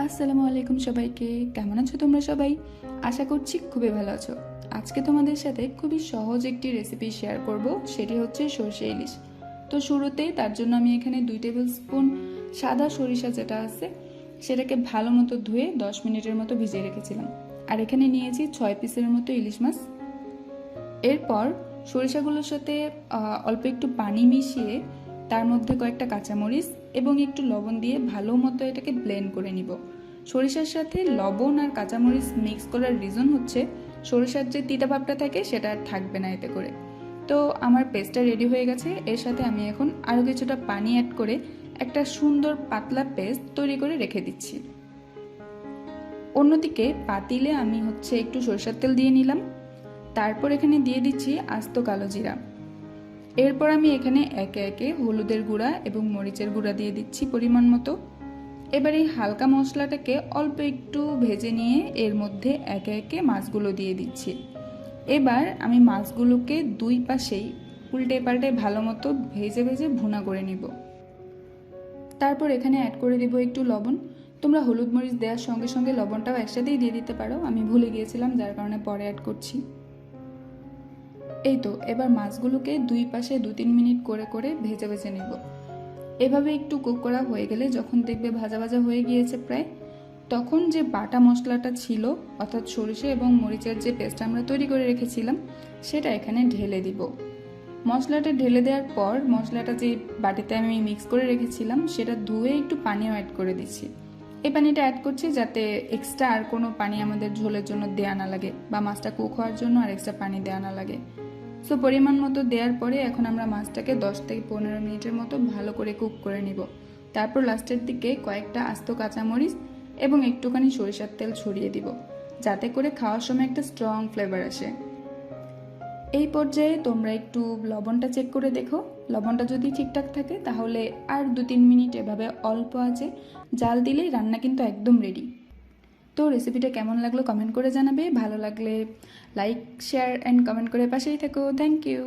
আসসালামু আলাইকুম সবাইকে। কেমন আছো তোমরা সবাই? আশা করছি খুবই ভালো আছো। আজকে তোমাদের সাথে খুবই সহজ একটি রেসিপি শেয়ার করব, সেটি হচ্ছে সর্ষে ইলিশ। তো শুরুতেই তার জন্য আমি এখানে দুই টেবিল স্পুন সাদা সরিষা যেটা আছে, সেটাকে ভালো মতো ধুয়ে দশ মিনিটের মতো ভিজিয়ে রেখেছিলাম। আর এখানে নিয়েছি ছয় পিসের মতো ইলিশ মাছ। এরপর সরিষাগুলোর সাথে অল্প একটু পানি মিশিয়ে তার মধ্যে কয়েকটা কাঁচামরিচ এবং একটু লবণ দিয়ে ভালো মতো এটাকে ব্লেন্ড করে নিব। সরিষার সাথে লবণ আর কাঁচামরিচ মিক্স করার রিজন হচ্ছে, সরিষার যে তিতা ভাবটা থাকে সেটা আর থাকবে না এতে করে। তো আমার পেস্টটা রেডি হয়ে গেছে, এর সাথে আমি এখন আরও কিছুটা পানি অ্যাড করে একটা সুন্দর পাতলা পেস্ট তৈরি করে রেখে দিচ্ছি। অন্যদিকে পাতিলে আমি হচ্ছে একটু সরিষার তেল দিয়ে নিলাম। তারপর এখানে দিয়ে দিচ্ছি আস্ত কালো জিরা। এরপর আমি এখানে একে একে হলুদের গুঁড়া এবং মরিচের গুঁড়া দিয়ে দিচ্ছি পরিমাণ মতো। এবার এই হালকা মশলাটাকে অল্প একটু ভেজে নিয়ে এর মধ্যে একে একে মাছগুলো দিয়ে দিচ্ছি। এবার আমি মাছগুলোকে দুই পাশেই উল্টে পাল্টে ভালো মতো ভেজে ভেজে ভুনা করে নিব। তারপর এখানে অ্যাড করে দিব একটু লবণ। তোমরা হলুদ মরিচ দেওয়ার সঙ্গে সঙ্গে লবণটাও একসাথেই দিয়ে দিতে পারো। আমি ভুলে গিয়েছিলাম, যার কারণে পরে অ্যাড করছি। এই তো, এবার মাছগুলোকে দুই পাশে দু তিন মিনিট করে করে ভেজে ভেজে নেব। এভাবে একটু কুক করা হয়ে গেলে যখন দেখবে ভাজা ভাজা হয়ে গিয়েছে প্রায়, তখন যে বাটা মশলাটা ছিল, অর্থাৎ সরিষা এবং মরিচের যে পেস্ট আমরা তৈরি করে রেখেছিলাম, সেটা এখানে ঢেলে দিব। মশলাটা ঢেলে দেওয়ার পর মশলাটা যে বাটিতে আমি মিক্স করে রেখেছিলাম, সেটা ধুয়ে একটু পানিও অ্যাড করে দিচ্ছি। এই পানিটা অ্যাড করছি যাতে এক্সট্রা আর কোনো পানি আমাদের ঝোলের জন্য দেওয়া না লাগে বা মাছটা কুক হওয়ার জন্য আর এক্সট্রা পানি দেওয়া না লাগে। সো পরিমাণ মতো দেওয়ার পরে এখন আমরা মাছটাকে দশ থেকে পনেরো মিনিটের মতো ভালো করে কুক করে নিব। তারপর লাস্টের দিকে কয়েকটা আস্ত কাঁচামরিচ এবং একটুখানি সরিষার তেল ছড়িয়ে দিব, যাতে করে খাওয়ার সময় একটা স্ট্রং ফ্লেভার আসে। এই পর্যায়ে তোমরা একটু লবণটা চেক করে দেখো। লবণটা যদি ঠিকঠাক থাকে, তাহলে আর দু তিন মিনিট এভাবে অল্প আছে জাল দিলেই রান্না কিন্তু একদম রেডি তো রেসিপিটা কেমন লাগল কমেন্ট করে জানাবে। ভালো লাগলে লাইক শেয়ার অ্যান্ড কমেন্ট করে পাশেই থেকো। Thank you